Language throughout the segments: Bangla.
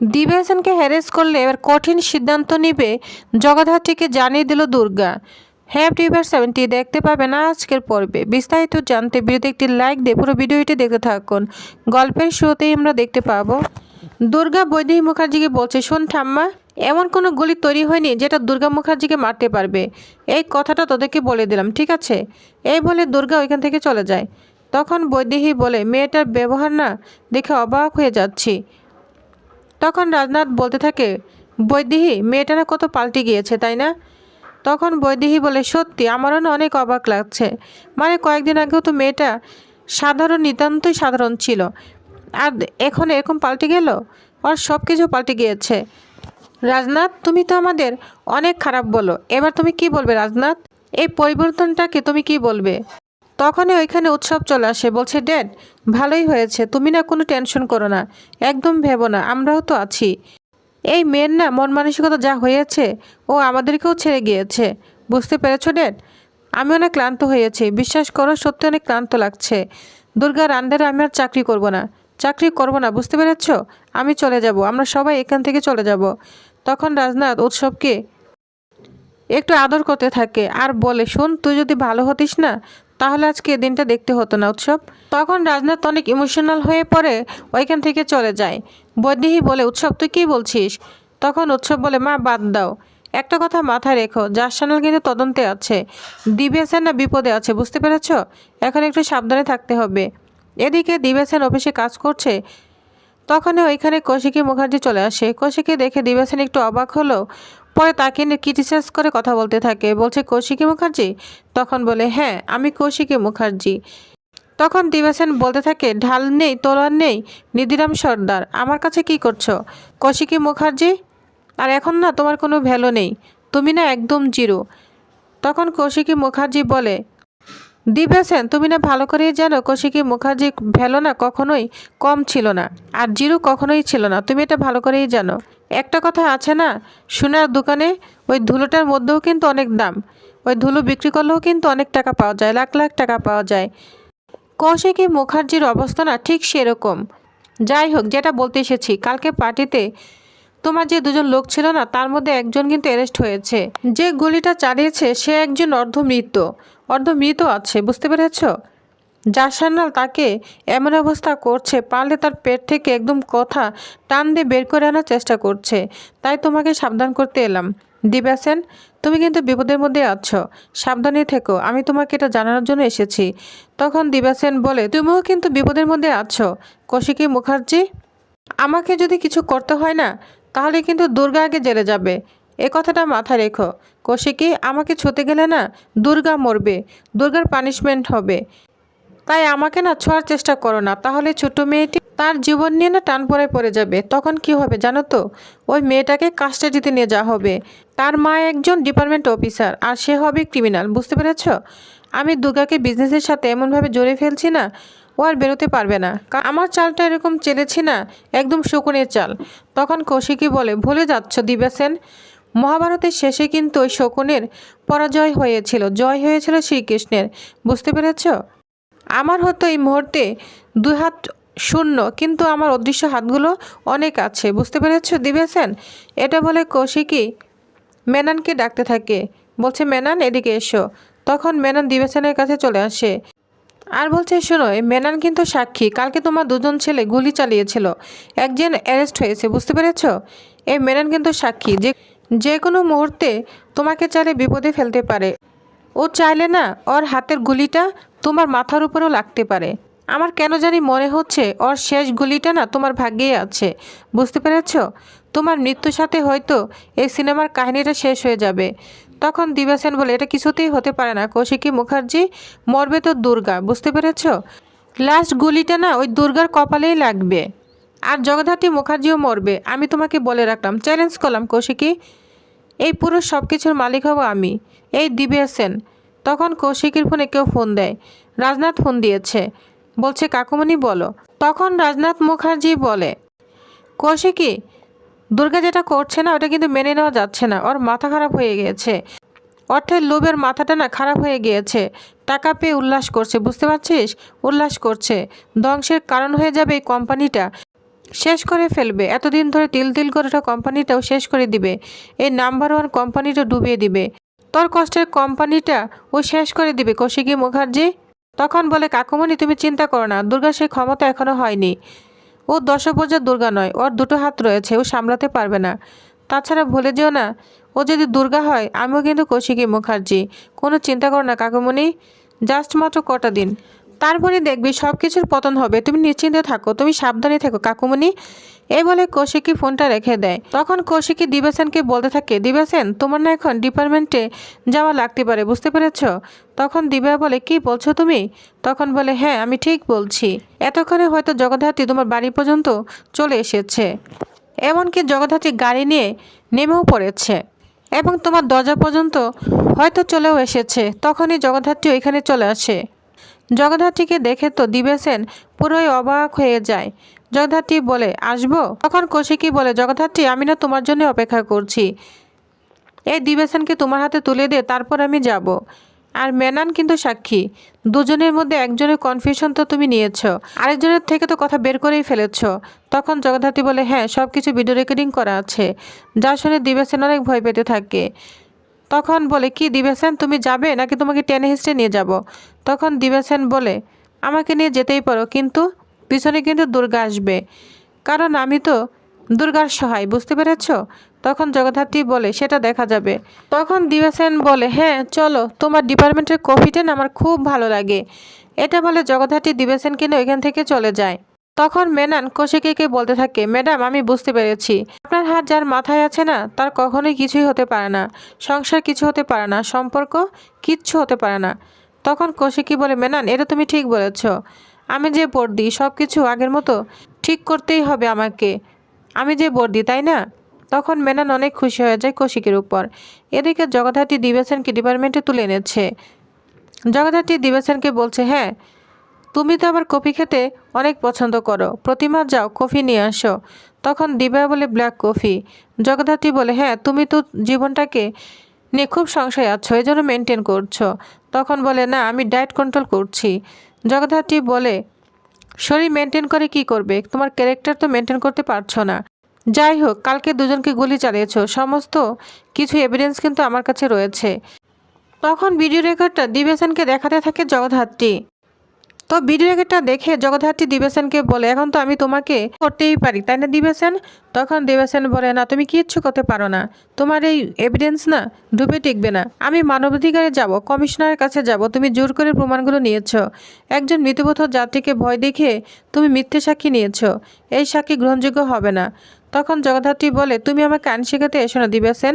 দিবেশনকে হ্যারেস করলে এবার কঠিন সিদ্ধান্ত নিবে জগদ্ধাত্রীকে জানিয়ে দিল দুর্গা। হ্যাঁ টিভার সেভেনটি দেখতে পাবে না আজকের পর্বে। বিস্তারিত জানতে ভিডিওতে একটি লাইক দিয়ে পুরো ভিডিওটি দেখতে থাকুন। গল্পের শুরুতেই আমরা দেখতে পাবো, দুর্গা বৈদেহী মুখার্জিকে বলছে, শোন ঠাম্মা, এমন কোনো গুলি তৈরি হয়নি যেটা দুর্গা মুখার্জিকে মারতে পারবে। এই কথাটা তোদেরকে বলে দিলাম, ঠিক আছে? এই বলে দুর্গা ওইখান থেকে চলে যায়। তখন বৈদেহী বলে, মেয়েটার ব্যবহার না দেখে অবাক হয়ে যাচ্ছি। তখন রাজনাথ বলতে থাকে, বৈদেহী, মেয়েটা না কত পাল্টে গিয়েছে, তাই না? তখন বৈদেহী বলে, সত্যি, আমারও না অনেক অবাক লাগছে। মানে কয়েকদিন আগেও তো মেয়েটা সাধারণ, নিতান্তই সাধারণ ছিল। আর এখন এরকম পাল্টে গেল? ওর সব কিছু পাল্টে গিয়েছে। রাজনাথ, তুমি তো আমাদের অনেক খারাপ বলো। এবার তুমি কি বলবে রাজনাথ? এই পরিবর্তনটাকে তুমি কি বলবে? তখনই ওইখানে উৎসব চলে আসে, বলছে, ড্যাড, ভালোই হয়েছে, তুমি না কোনো টেনশন করো না, একদম ভেবো না, আমরাও তো আছি। এই মেয়ের না মন মানসিকতা যা হয়েছে, ও আমাদেরকেও ছেড়ে গিয়েছে, বুঝতে পেরেছ, ড্যাড? আমি অনেক ক্লান্ত হয়েছি, বিশ্বাস করো, সত্যি অনেক ক্লান্ত লাগছে। দুর্গার আন্ডারে আমি আর চাকরি করব না, চাকরি করব না, বুঝতে পেরেছ? আমি চলে যাব, আমরা সবাই এখান থেকে চলে যাব। তখন রাজনাথ উৎসবকে একটু আদর করতে থাকে, আর বলে, শোন, তুই যদি ভালো হতিস না তাহলে আজকে দিনটা দেখতে হতো না উৎসব। তখন রাজনাথ অনেক ইমোশনাল হয়ে পড়ে, ওইখান থেকে চলে যায়। বৈদেহী বলে, উৎসব, তুই কী বলছিস? তখন উৎসব বলে, মা, বাদ দাও। একটা কথা মাথায় রেখো জাসানাল কিন্তু তদন্তে আছে। দিবেসেন না বিপদে আছে, বুঝতে পেরেছ? এখন একটু সাবধানে থাকতে হবে। এদিকে দিবেসেন অফিসে কাজ করছে। তখনই ওইখানে কৌশিকী মুখার্জি চলে আসে। কৌশিকী দেখে দিবেসেন একটু অবাক হলো। পরে তাকে ক্রিটিসাইজ করে কথা বলতে থাকে? বলছে, কৌশিকী মুখার্জি? তখন বলে হ্যাঁ আমি কৌশিকী মুখার্জি। তখন দিবেসেন বলতে থাকে, ঢাল নেই তোলার নেই, নিধিরাম সর্দার, আমার কাছে কি করছ? কৌশিকী মুখার্জি, আর এখন না তোমার কোনো ভ্যালু নেই, তুমি না একদম জিরো। তখন কৌশিকী মুখার্জি বলে, দিবেসেন, তুমি না ভালো করেই জানো কৌশিকী মুখার্জি ভ্যালো না কখনোই কম ছিল না, আর জিরো কখনোই ছিল না, তুমি এটা ভালো করেই জানো। একটা কথা আছে না, সোনার দোকানে ওই ধুলোটার মধ্যেও কিন্তু অনেক দাম। ওই ধুলো বিক্রি করলেও কিন্তু অনেক টাকা পাওয়া যায়, লাখ লাখ টাকা পাওয়া যায়। কৌশিকী মুখার্জির অবস্থা না ঠিক সেরকম? যাই হোক, যেটা বলতে এসেছি, কালকে পার্টিতে তোমার যে দুজন লোক ছিল না, তার মধ্যে একজন কিন্তু অ্যারেস্ট হয়েছে। যে গুলিটা চালিয়েছে, সে একজন অর্ধমৃত। অর্ধমৃত আছে, বুঝতে পেরেছ? জাসান্নাল তাকে এমন অবস্থা করছে, পারলে তার পেট থেকে একদম কথা টান দিয়ে বের করে আনার চেষ্টা করছে। তাই তোমাকে সাবধান করতে এলাম। দিবাসেন তুমি কিন্তু বিপদের মধ্যে আছো। সাবধানে থেকো, আমি তোমাকে এটা জানানোর জন্য এসেছি। তখন দিবাসেন বলে, তুমিও কিন্তু বিপদের মধ্যে আছো। কৌশিকী মুখার্জি, আমাকে যদি কিছু করতে হয় না, তাহলে কিন্তু দুর্গা আগে জেলে যাবে। এ কথাটা মাথায় রেখো। কৌশিকী, আমাকে ছুতে গেলে না দুর্গা মরবে, দুর্গার পানিশমেন্ট হবে। তাই আমাকে না ছোঁয়ার চেষ্টা করো না। তাহলে ছোট মেয়েটি তার জীবন নিয়ে না টান পড়ে পড়ে যাবে। তখন কি হবে জানো তো? ওই মেয়েটাকে কাস্টাডিতে নিয়ে যাওয়া হবে। তার মা একজন ডিপার্টমেন্ট অফিসার আর সে হবে ক্রিমিনাল, বুঝতে পেরেছ? আমি দুর্গাকে বিজনেসের সাথে এমনভাবে জড়িয়ে ফেলছি না, ও আর বেরোতে পারবে না। আমার চালটা এরকম চেলেছি না, একদম শকুনের চাল। তখন কৌশিকী বলে, ভুলে যাচ্ছ দিবাসেন? মহাভারতের শেষে কিন্তু ওই শকুনের পরাজয় হয়েছিল, জয় হয়েছিল শ্রীকৃষ্ণের, বুঝতে পেরেছ? আমার হয়তো এই মুহূর্তে দুই হাত শূন্য, কিন্তু আমার অদৃশ্য হাতগুলো অনেক আছে। বুঝতে পেরেছ দিবেছেন এটা বলে কৌশিকী মেনানকে ডাকতে থাকে। বলছে, মেনান, এদিকে এসো। তখন মেনান দিবেছেনের কাছে চলে আসে। আর বলছে, শোনো মেনান কিন্তু সাক্ষী। কালকে তোমার দুজন ছেলে গুলি চালিয়েছিল। একজন অ্যারেস্ট হয়েছে, বুঝতে পেরেছ? এই মেনান কিন্তু সাক্ষী। যে যে কোনো মুহূর্তে তোমাকে চাইলে বিপদে ফেলতে পারে। ও চাইলে না ওর হাতের গুলিটা তোমার মাথার উপরেও লাগতে পারে। আমার কেন জানি মনে হচ্ছে ওর শেষ গুলিটা না তোমার ভাগ্যেই আছে। বুঝতে পেরেছ? তোমার মৃত্যুর সাথে হয়তো এই সিনেমার কাহিনীটা শেষ হয়ে যাবে। তখন দিবাসেন বলে, এটা কিছুতেই হতে পারে না, কৌশিকী মুখার্জি, মরবে তো দুর্গা। বুঝতে পেরেছ? লাস্ট গুলিটা না ওই দুর্গার কপালেই লাগবে। আর জগদ্ধাত্রী মুখার্জিও মরবে, আমি তোমাকে বলে রাখলাম। চ্যালেঞ্জ করলাম কৌশিকী। এই পুরো সব কিছুর মালিক হব আমি। এই দিবেসেন তখন কৌশিকীর ফোনে কেউ ফোন দেয়। রাজনাথ ফোন দিয়েছে। বলছে, কাকুমণি, বলো। তখন রাজনাথ মুখার্জি বলে, কৌশিকী, দুর্গা যেটা করছে না, ওটা কিন্তু মেনে নেওয়া যাচ্ছে না। ওর মাথা খারাপ হয়ে গিয়েছে। অর্থের লোভের মাথাটা না খারাপ হয়ে গিয়েছে। টাকা পেয়ে উল্লাস করছে, বুঝতে পারছিস? উল্লাস করছে। ধ্বংসের কারণ হয়ে যাবে এই কোম্পানিটা। শেষ করে ফেলবে। এতদিন ধরে তিল তিল করে ওঠা কোম্পানিটাও শেষ করে দিবে। এই নাম্বার ওয়ান কোম্পানিটা ডুবিয়ে দিবে। তোর কষ্টের কোম্পানিটা ও শেষ করে দিবে, কৌশিকী মুখার্জি। তখন বলে, কাকুমণি, তুমি চিন্তা করো না, দুর্গার সেই ক্ষমতা এখনও হয়নি। ও দশভুজা দুর্গা নয়, ওর দুটো হাত রয়েছে, ও সামলাতে পারবে না। তাছাড়া ভুলে যেও না, ও যদি দুর্গা হয়, আমিও কিন্তু কৌশিকী মুখার্জি। কোনো চিন্তা করো না, কাকুমণি, জাস্ট মাত্র কটা দিন। তারপরে দেখবি সব কিছুর পতন হবে। তুমি নিশ্চিন্তে থাকো, তুমি সাবধানে থাকো, কাকুমণি। এই বলে কৌশিকী ফোনটা রেখে দেয়। তখন কৌশিকী দিবাসেনকে বলতে থাকে, দিবাসেন, তোমার না এখন ডিপার্টমেন্টে যাওয়া লাগতে পারে, বুঝতে পেরেছ? তখন দিবা বলে, কি বলছো তুমি? তখন বলে হ্যাঁ আমি ঠিক বলছি। এতক্ষণে হয়তো জগদ্ধাত্রী তোমার বাড়ি পর্যন্ত চলে এসেছে। এমনকি জগদ্ধাত্রী গাড়ি নিয়ে নেমেও পড়েছে। এবং তোমার দরজা পর্যন্ত হয়তো চলেও এসেছে। তখনই জগদ্ধাত্রী ওইখানে চলে আসে। জগদ্ধাত্রীকে দেখে তো দিবেসেন পুরোই অবাক হয়ে যায়। জগদ্ধাত্রী বলে, আসব? তখন কৌশিকী বলে, জগদ্ধাত্রী, আমি না তোমার জন্য অপেক্ষা করছি। এই দিবেসেনকে তোমার হাতে তুলে দিয়ে তারপর আমি যাব। আর মেনান কিন্তু সাক্ষী। দুজনের মধ্যে একজনের কনফিউশন তো তুমি নিয়েছ, আরেকজনের থেকে তো কথা বের করেই ফেলেছ। তখন জগদ্ধাত্রী বলে হ্যাঁ সব কিছু ভিডিও রেকর্ডিং করা আছে। যা শুনে দিবেসেন অনেক ভয় পেতে থাকে। তখন বলে, কি দিবেসেন তুমি যাবে নাকি তোমাকে টেনে হিস্টে নিয়ে যাব? তখন দিবেসেন বলে, আমাকে নিয়ে যেতেই পারো, কিন্তু পিছনে কিন্তু দুর্গা আসবে। কারণ আমি তো দুর্গার সহায়, বুঝতে পেরেছ? তখন জগদ্ধাত্রী বলে, সেটা দেখা যাবে। তখন দিবেসেন বলে হ্যাঁ চলো, তোমার ডিপার্টমেন্টের কফিটেন আমার খুব ভালো লাগে। এটা বলে জগদ্ধাত্রী দিবেসেনকে নিয়ে ওইখান থেকে চলে যায়। তখন মেনান কৌশিকীকে বলতে থাকে, ম্যাডাম, আমি বুঝতে পেরেছি। আপনার হাত যার মাথায় আছে না, তার কখনোই কিছুই হতে পারে না। সংসার কিছু হতে পারে না, সম্পর্ক কিচ্ছু হতে পারে না। তখন কৌশিকী বলে, মেনান, এটা তুমি ঠিক বলেছ। আমি যে বর্দি সব কিছু আগের মতো ঠিক করতেই হবে আমাকে। আমি যে বর্দি তাই না? তখন মেনান অনেক খুশি হয়ে যায় কৌশিকের উপর। এদিকে জগদ্ধাত্রী দিবেসেনকে ডিপার্টমেন্টে তুলে এনেছে। জগদ্ধাত্রী দিবেসেনকে বলছে হ্যাঁ তুমি তো আবার কফি খেতে অনেক পছন্দ করো। প্রতিমা, যাও, কফি নিয়ে আসো। তখন দিবা বলে, ব্ল্যাক কফি। জগদ্ধাত্রী বলে হ্যাঁ তুমি তো জীবনটাকে নিয়ে খুব সংশয় আছো এই জন্য মেনটেন করছ। তখন বলে, না, আমি ডায়েট কন্ট্রোল করছি। জগদ্ধাত্রী বলে, শরীর মেনটেন করে কি করবে? তোমার ক্যারেক্টার তো মেনটেন করতে পারছ না। যাই হোক, কালকে দুজনকে গুলি চালিয়েছো, সমস্ত কিছু এভিডেন্স কিন্তু আমার কাছে রয়েছে। তখন ভিডিও রেকর্ডটা দিবেশনকে দেখাতে থাকে জগদ্ধাত্রী। তো ভিডিও রেকর্ডটা দেখে জগদ্ধাত্রী দিবেশনকে বলে, এখন তো আমি তোমাকে করতেই পারি, তাই না দিবেশন তখন দিবেশন বলে, না, তুমি কিচ্ছু করতে পারো না। তোমার এই এভিডেন্স না ডুবে টিকবে না। আমি মানবাধিকারে যাব, কমিশনারের কাছে যাব, তুমি জোর করে প্রমাণগুলো নিয়েছো। একজন মৃতবোধ যাত্রীকে ভয় দেখে তুমি মিথ্যে সাক্ষী নিয়েছো। এই সাক্ষী গ্রহণযোগ্য হবে না। তখন জগদ্ধাত্রী বলে, তুমি আমাকে আইন শেখাতে এসো না দিবেশন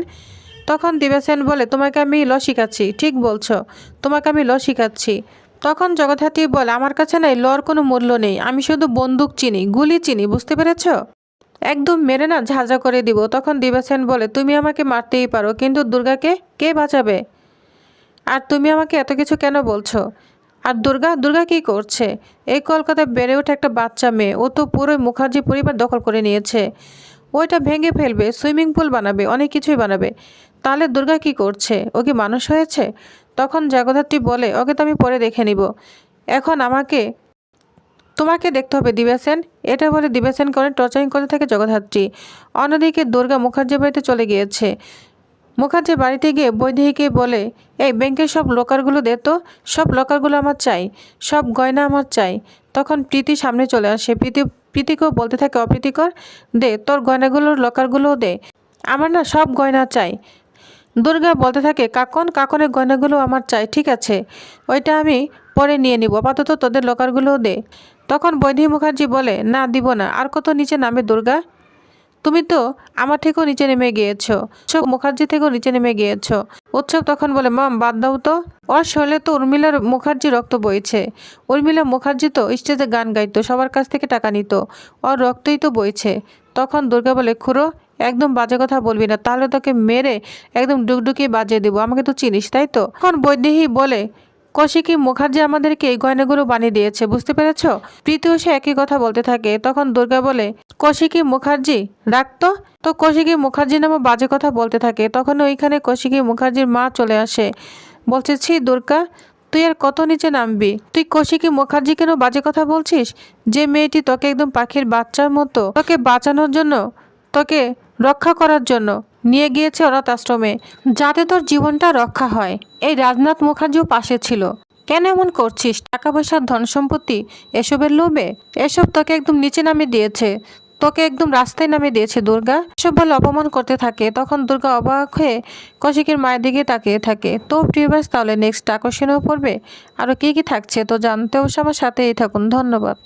তখন দিবেশন বলে, তোমাকে আমি ল শিখাচ্ছি, ঠিক বলছো। তোমাকে আমি ল শিখাচ্ছি। তখন জগদ্ধাত্রী বলে, আমার কাছে নাই লর কোনো মূল্য নেই। আমি শুধু বন্দুক চিনি, গুলি চিনি, বুঝতে পেরেছ? একদম মেরে না, ঝাঁঝা করে দিব। তখন দিবেশন বলে, তুমি আমাকে মারতেই পারো, কিন্তু দুর্গাকে কে বাঁচাবে? আর তুমি আমাকে এত কিছু কেন বলছো? আর দুর্গা দুর্গা কি করছে? এই কলকাতায় বেড়ে ওঠা একটা বাচ্চা মেয়ে, ও তো পুরোই মুখার্জি পরিবার দখল করে নিয়েছে। ওইটা ভেঙে ফেলবে, সুইমিং পুল বানাবে, অনেক কিছুই বানাবে। তাহলে দুর্গা কি করছে? ও কি মানুষ হয়েছে? তখন জগদ্ধাত্রী বলে, ওকে তো আমি পরে দেখে নিব। এখন আমাকে, তোমাকে দেখতে হবে দিবেসেন। এটা বলে দিবেসেনকে অনেক টর্চারিং করতে থাকে জগদ্ধাত্রী। অন্যদিকে দুর্গা মুখার্জির বাড়িতে চলে গিয়েছে। মুখার্জির বাড়িতে গিয়ে বৈদেহীকে বলে, এই ব্যাংকের সব লকারগুলো দে তো। সব লকারগুলো আমার চাই। সব গয়না আমার চাই। তখন প্রীতি সামনে চলে আসে। প্রীতি, প্রীতিকেও বলতে থাকে, অপ্রীতিকর, দে তোর গয়নাগুলোর লকারগুলোও দে। আমার না সব গয়না চাই। দুর্গা বলতে থাকে, কাকন, কাকনের গয়নাগুলো আমার চাই, ঠিক আছে? ওইটা আমি পরে নিয়ে নিব, আপাতত তোদের লকারগুলোও দে। তখন বৈদেহী মুখার্জি বলে, না, দিব না, আর কত নিচে নামে দুর্গা? তুমি তো আমার থেকেও নিচে নেমে গিয়েছো, উৎসব মুখার্জি থেকেও নিচে নেমে গিয়েছো। উৎসব তখন বলে, মাম, বাদ দাও তো। ওর শরীরে তো উর্মিলার মুখার্জি রক্ত বইছে। উর্মিলা মুখার্জি তো স্টেজে গান গাইতো, সবার কাছ থেকে টাকা নিত, ওর রক্তই তো বইছে। তখন দুর্গা বলে, খুড়ো একদম বাজে কথা বলবি না। তাহলে তোকে মেরে একদম ডুকডুকিয়ে বাজিয়ে দেবো। আমাকে তো চিনিস, তাই তো? তখন বৈদেহী বলে, কৌশিকী মুখার্জি আমাদেরকে এই গয়নাগুলো বানিয়ে দিয়েছে, বুঝতে পেরেছ? প্রীতিও সে একই কথা বলতে থাকে। তখন দুর্গা বলে, কৌশিকী মুখার্জি রাখতো তো কৌশিকী মুখার্জি নামে বাজে কথা বলতে থাকে। তখন ওইখানে কৌশিকী মুখার্জির মা চলে আসে। বলছে, ছি দুর্গা, তুই আর কত নিচে নামবি? তুই কৌশিকী মুখার্জি কেন বাজে কথা বলছিস? যে মেয়েটি তোকে একদম পাখির বাচ্চার মতো, তোকে বাঁচানোর জন্য তোকে রক্ষা করার জন্য নিয়ে গিয়েছে অনাথ আশ্রমে যাতে তোর জীবনটা রক্ষা হয়। এই রাজনাথ মুখার্জিও পাশে ছিল। কেন এমন করছিস? টাকা পয়সার ধন সম্পত্তি এসবের লোভে? এসব তোকে একদম নিচে নামিয়ে দিয়েছে। তোকে একদম রাস্তায় নামিয়ে দিয়েছে দুর্গা। এসব বলে অপমান করতে থাকে। তখন দুর্গা অবাক হয়ে কৌশিকের মায়ের দিকে তাকিয়ে থাকে। তো প্রিয়বাস তাহলে নেক্সট আকর্ষণীয় পড়বে। আরও কী কী থাকছে তো জানতে অবশ্য আমার সাথেই থাকুন। ধন্যবাদ।